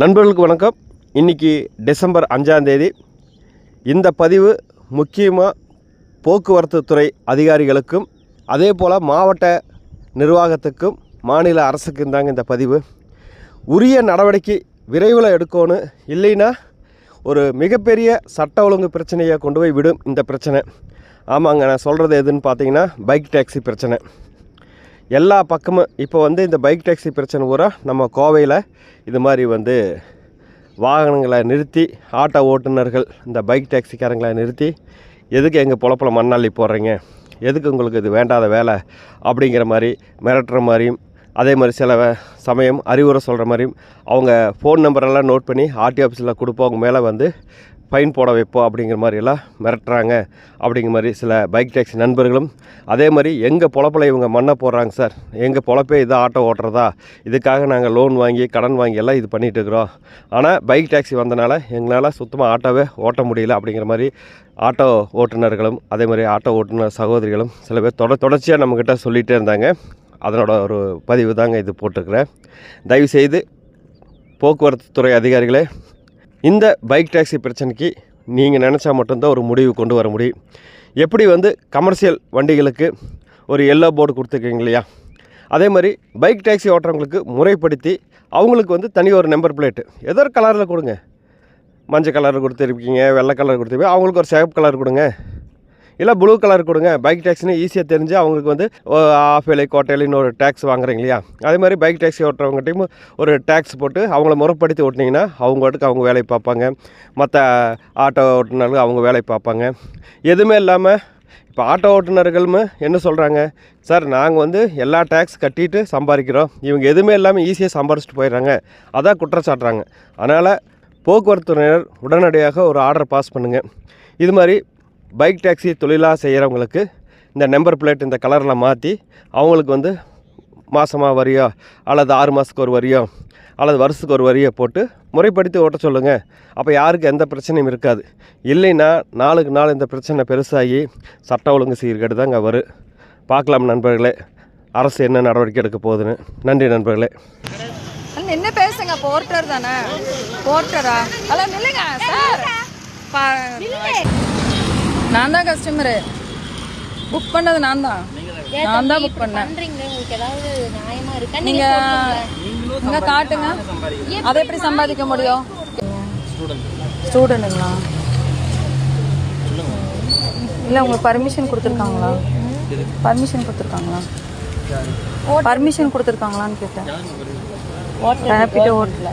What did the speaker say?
நண்பர்களுக்கு வணக்கம். இன்றைக்கி டிசம்பர் அஞ்சாந்தேதி இந்த பதிவு முக்கியமாக போக்குவரத்து துறை அதிகாரிகளுக்கும் அதே போல் மாவட்ட நிர்வாகத்துக்கும் மாநில அரசுக்கும் தாங்க இந்த பதிவு. உரிய நடவடிக்கை விரைவில் எடுக்கணும் இல்லைன்னா ஒரு மிகப்பெரிய சட்ட ஒழுங்கு பிரச்சனையை கொண்டு போய் விடும் இந்த பிரச்சனை. ஆமாங்க நான் சொல்கிறது எதுன்னு பார்த்தீங்கன்னா பைக் டாக்ஸி பிரச்சனை. எல்லா பக்கமும் இப்போ வந்து இந்த பைக் டாக்ஸி பிரச்சனை பூரா நம்ம கோவையில் இது மாதிரி வந்து வாகனங்களை நிறுத்தி ஆட்டோ ஓட்டுநர்கள் இந்த பைக் டாக்ஸிக்காரங்களை நிறுத்தி எதுக்கு எங்கள் பொழப்பில் மண்ணாளி போடுறீங்க? எதுக்கு உங்களுக்கு இது வேண்டாத வேலை? அப்படிங்கிற மாதிரி மிரட்டுற மாதிரியும் அதே மாதிரி சில சமயம் அறிவுரை சொல்கிற மாதிரியும் அவங்க ஃபோன் நம்பரெல்லாம் நோட் பண்ணி ஆர்டி ஆஃபீஸில் கொடுப்போம். அவங்க மேலே வந்து ஃபைன் போட வைப்போம் அப்படிங்கிற மாதிரி எல்லாம் மிரட்டுறாங்க அப்படிங்கிற மாதிரி சில பைக் டாக்ஸி நண்பர்களும். அதே மாதிரி எங்கள் பொழப்பில் இவங்க மண்ணை போடுறாங்க சார். எங்கள் பொழப்பே இதை ஆட்டோ ஓட்டுறதா? இதுக்காக நாங்கள் லோன் வாங்கி கடன் வாங்கி எல்லாம் இது பண்ணிகிட்டு இருக்கிறோம். ஆனால் பைக் டாக்ஸி வந்தனால எங்களால் சுத்தமாக ஆட்டோவே ஓட்ட முடியல அப்படிங்கிற மாதிரி ஆட்டோ ஓட்டுநர்களும் அதே மாதிரி ஆட்டோ ஓட்டுநர் சகோதரிகளும் சில பேர் தொட தொடர்ச்சியாக நம்மக்கிட்ட சொல்லிகிட்டே இருந்தாங்க. அதனோட ஒரு பதிவு தாங்க இது போட்டிருக்கிறேன். தயவுசெய்து போக்குவரத்து துறை அதிகாரிகளே இந்த பைக் டாக்ஸி பிரச்சனைக்கு நீங்கள் நினச்சா மட்டும்தான் ஒரு முடிவு கொண்டு வர முடியும். எப்படி வந்து கமர்ஷியல் வண்டிகளுக்கு ஒரு எல்லோ போர்டு கொடுத்துருக்கீங்க இல்லையா? அதே மாதிரி பைக் டாக்ஸி ஓட்டுறவங்களுக்கு முறைப்படுத்தி அவங்களுக்கு வந்து தனி ஒரு நம்பர் பிளேட்டு ஏதோ ஒரு கலரில் கொடுங்க. மஞ்சள் கலர் கொடுத்துருக்கீங்க வெள்ளை கலர் கொடுத்துருப்பீங்க அவங்களுக்கு ஒரு சிவப்பு கலர் கொடுங்க. இல்லை ப்ளூ கலர் கொடுங்க. பைக் டேக்ஸ்னு ஈஸியாக தெரிஞ்சு அவங்களுக்கு வந்து ஆஃப் வேலை கோட்டையிலின்னு ஒரு டேக்ஸ் வாங்குறீங்க இல்லையா? அதே மாதிரி பைக் டேக்ஸி ஓட்டுறவங்ககிட்டையும் ஒரு டேக்ஸ் போட்டு அவங்கள முறைப்படுத்தி ஓட்டினீங்கன்னா அவங்க வாட்டுக்கு அவங்க வேலையை பார்ப்பாங்க. மற்ற ஆட்டோ ஓட்டுனாலும் அவங்க வேலையை பார்ப்பாங்க. எதுவுமே இல்லாமல் இப்போ ஆட்டோ ஓட்டுநர்களும் என்ன சொல்கிறாங்க சார் நாங்கள் வந்து எல்லா டேக்ஸ் கட்டிட்டு சம்பாதிக்கிறோம். இவங்க எதுவுமே இல்லாமல் ஈஸியாக சம்பாரிச்சிட்டு போயிடுறாங்க. அதான் குற்றச்சாட்டுறாங்க. அதனால் போக்குவரத்துறையினர் உடனடியாக ஒரு ஆர்டர் பாஸ் பண்ணுங்கள் இது மாதிரி பைக் டாக்ஸி தொழிலாக செய்கிறவங்களுக்கு இந்த நம்பர் பிளேட் இந்த கலரில் மாற்றி அவங்களுக்கு வந்து மாதமாக வரியோ அல்லது ஆறு மாதத்துக்கு ஒரு வரியோ அல்லது வருஷத்துக்கு ஒரு வரியை போட்டு முறைப்படுத்தி ஓட்ட சொல்லுங்கள் அப்போ யாருக்கு எந்த பிரச்சனையும் இருக்காது. இல்லைன்னா நாளுக்கு நாள் இந்த பிரச்சனை பெருசாகி சட்ட ஒழுங்கு சீர்கேடு தாங்க வரும் பார்க்கலாம் நண்பர்களே அரசு என்ன நடவடிக்கை எடுக்க போகுதுன்னு. நன்றி நண்பர்களே. அண்ணா, என்ன பேசுங்க? போர்ட்டர் தானே? போர்ட்டரா? ஹலோ நில்லுங்க சார். பா- நான் தான் கஸ்டமரு புக் பண்ணது நான் தான். நான் தான் புக் பண்ணேன். பண்றீங்களே? உங்களுக்கு ஏதாவது நியாயமா இருக்கா? நீங்க இங்க காட்டுங்க. அதை எப்படி சம்பாதிக்க முடியும்? ஸ்டூடெண்ட்டுங்களா இல்லை உங்களுக்கு பர்மிஷன் கொடுத்துருக்காங்களா? பர்மிஷன் கொடுத்துருக்காங்களா? பர்மிஷன் கொடுத்துருக்காங்களான்னு கேட்டேன். ஹாப்பிட்ட ஓட்டல